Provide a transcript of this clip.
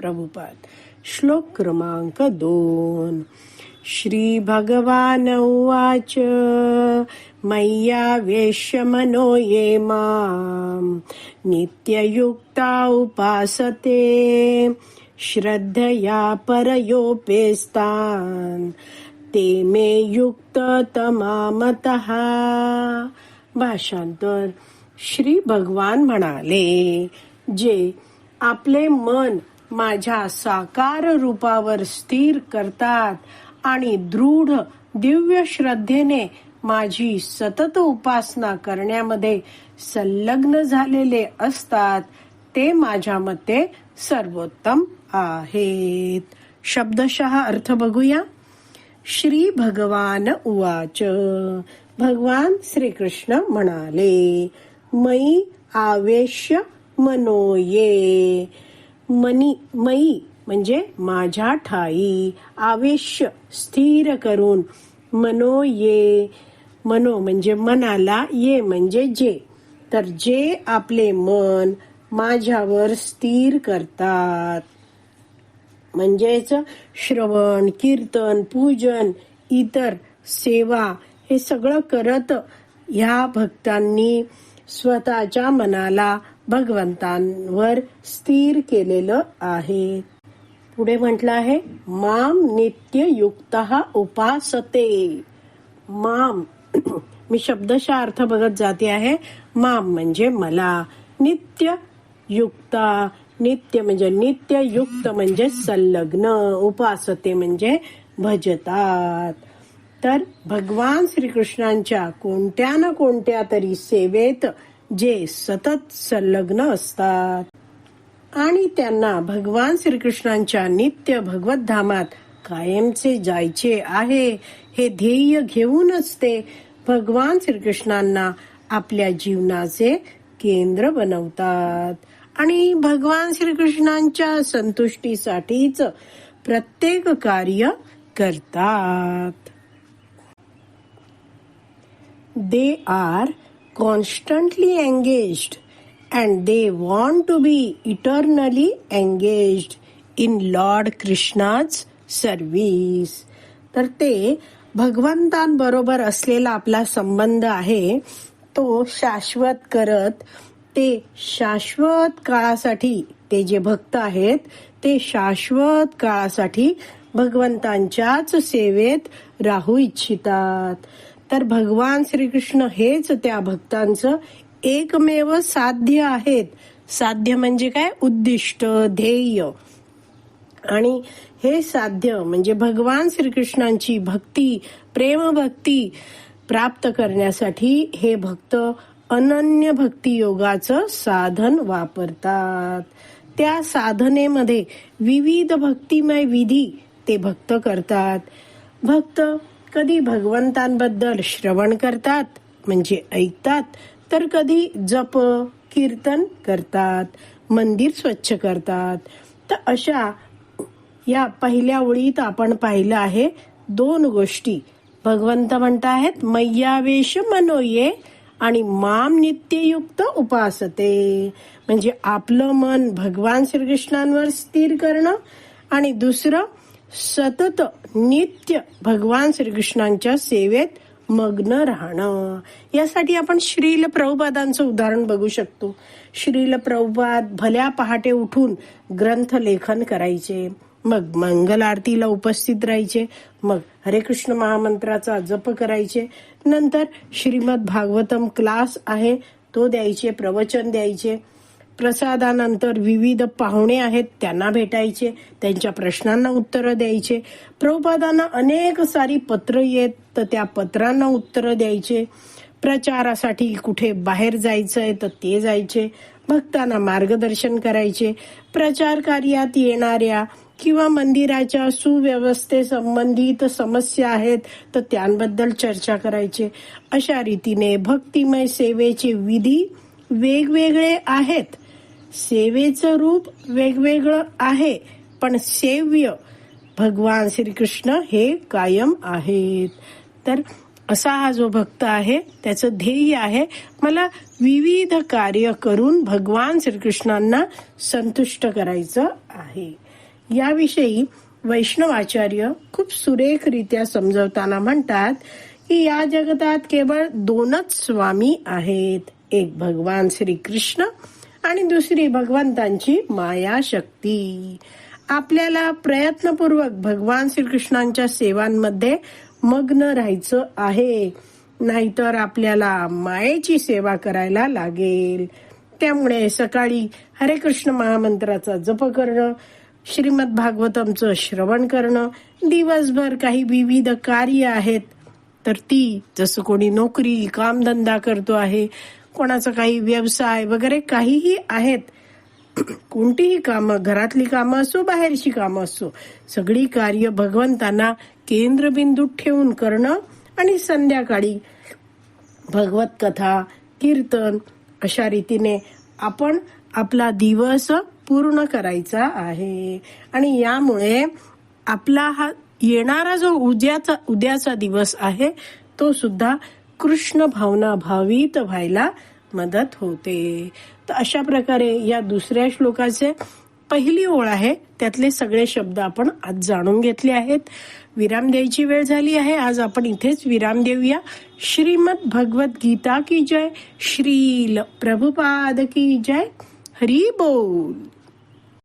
प्रभुपाद. श्लोक क्रमांक दोन. श्री भगवान उवाच मय्या मनो ये माम. नित्ययुक्ता उपासते श्रद्धया परयोपेस्तान. ते मे युक्त तमामतः भाषांतर श्री भगवान म्हणाले जे आपले मन माझ्या साकार रूपावर स्थिर करतात आणि दृढ दिव्य श्रद्धेने माझी सतत उपासना करण्यामध्ये संलग्न झालेले असतात. ते माझ्या मते सर्वोत्तम आहेत. शब्दशः अर्थ बघूया. श्री भगवान उवाच. भगवान श्रीकृष्ण म्हणाले मई आवेश्य मनोये मनी मई म्हणजे माझ्या ठाई आवेश्य स्थिर करून मनो ये मनो म्हणजे मनाला ये म्हणजे जे. तर जे आपले मन माझ्यावर स्थिर करतात. म्हणजेच श्रवण कीर्तन पूजन इतर सेवा हे सगळं करत ह्या भक्तांनी स्वतःच्या मनाला भगवंतांवर स्थिर केलेलं आहे. पुढे म्हटलं आहे माम नित्य युक्त उपासते. माम मी शब्दशः अर्थ बघत जाते आहे. माम म्हणजे मला. नित्य युक्ता नित्य म्हणजे नित्य युक्त म्हणजे संलग्न. उपासते म्हणजे भजतात. तर भगवान श्रीकृष्णांच्या कोणत्या ना कोणत्या तरी सेवेत जे सतत संलग्न असतात. आणि त्यांना भगवान श्रीकृष्णांच्या नित्य भगवत धामात कायमचे जायचे आहे हे ध्येय घेऊनच ते भगवान श्रीकृष्णांना आपल्या जीवनाचे केंद्र बनवतात. आणि भगवान श्रीकृष्णांच्या संतुष्टीसाठीच प्रत्येक कार्य करतात. They are constantly engaged and they want to be eternally engaged in Lord Krishna's service. तर ते भगवंतांबरोबर असलेला आपला संबंध आहे तो शाश्वत करत ते शाश्वत काळासाठी ते जे भक्त आहेत ते शाश्वत काळासाठी भगवंतांच्याच सेवेत राहू इच्छितात तर भगवान श्रीकृष्ण हेच त्या भक्तांचं एकमेव साध्य आहेत. साध्य म्हणजे काय? उद्दिष्ट ध्येय. आणि हे साध्य म्हणजे भगवान श्रीकृष्णांची भक्ती प्रेम भक्ती प्राप्त करण्यासाठी हे भक्त अनन्य भक्ती योगाचं साधन वापरतात. त्या साधनेमध्ये विविध भक्तिमय विधी ते भक्त करतात. भक्त कधी भगवंतांबद्दल श्रवण करतात म्हणजे ऐकतात तर कधी जप कीर्तन करतात मंदिर स्वच्छ करतात. तर अशा या पहिल्या ओळीत आपण पाहिलं आहे दोन गोष्टी. भगवंत म्हणताहेत मय्यावेश मनोये आणि माम नित्ययुक्त उपासते. म्हणजे आपलं मन भगवान श्रीकृष्णांवर स्थिर करणं आणि दुसरं सतत नित्य भगवान श्रीकृष्णांच्या सेवेत मग्न राहणं. यासाठी आपण श्रील प्रभुपादांचं उदाहरण बघू शकतो. श्रील प्रभुपाद भल्या पहाटे उठून ग्रंथ लेखन करायचे. मग मंगल आरतीला उपस्थित राहायचे. मग हरे कृष्ण महामंत्राचा जप करायचे. नंतर श्रीमद भागवतम क्लास आहे तो द्यायचे प्रवचन द्यायचे. प्रसादानंतर विविध पाहुणे आहेत त्यांना भेटायचे त्यांच्या प्रश्नांना उत्तरं द्यायचे. प्रभुपादांना अनेक सारी पत्र येत तर त्या पत्रांना उत्तरं द्यायचे. प्रचारासाठी कुठे बाहेर जायचं आहे तर ते जायचे. भक्तांना मार्गदर्शन करायचे. प्रचार कार्यात येणाऱ्या किंवा मंदिराच्या सुव्यवस्थे संबंधित समस्या आहेत तर त्यांबद्दल चर्चा करायचे. अशा रीतीने भक्तिमय सेवेचे विधी वेगवेगळे आहेत. सेवेचं रूप वेगवेगळं आहे पण सेव्य भगवान श्रीकृष्ण हे कायम आहेत. तर असा हा जो भक्त आहे त्याचं ध्येय आहे मला विविध कार्य करून भगवान श्रीकृष्णांना संतुष्ट करायचं आहे. याविषयी वैष्णवाचार्य खूप सुरेखरित्या समजवताना म्हणतात की या जगतात केवळ दोनच स्वामी आहेत. एक भगवान श्रीकृष्ण आणि दुसरी भगवंतांची माया शक्ती. आपल्याला प्रयत्नपूर्वक भगवान श्रीकृष्णांच्या सेवांमध्ये मग्न राहायचं आहे. नाहीतर आपल्याला मायेची सेवा करायला लागेल. त्यामुळे सकाळी हरे कृष्ण महामंत्राचा जप करणं श्रीमद भागवतमचं श्रवण करणं दिवसभर काही विविध कार्य आहेत. तर ती जसं कोणी नोकरी कामधंदा करतो आहे कोणाचा काही व्यवसाय वगैरे काहीही आहेत. कोणतीही कामं घरातली कामं असो बाहेरची कामं असो सगळी कार्य भगवंतांना केंद्रबिंदूत ठेवून करणं आणि संध्याकाळी भगवत कथा कीर्तन अशा रीतीने आपण आपला दिवस पूर्ण करायचा आहे. आणि यामुळे आपला हा येणारा जो उद्याचा उद्याचा दिवस आहे तो सुद्धा कृष्ण भावना भावित व्हायला मदत होते. तर अशा प्रकारे या दुसऱ्या श्लोकाचे पहिली ओळ आहे. त्यातले सगळे शब्द आपण आज जाणून घेतले आहेत. विराम द्यायची वेळ झाली आहे. आज आपण इथेच विराम देऊया. श्रीमद भगवत गीता की जय? श्रील प्रभुपाद की जय? हरी बोल.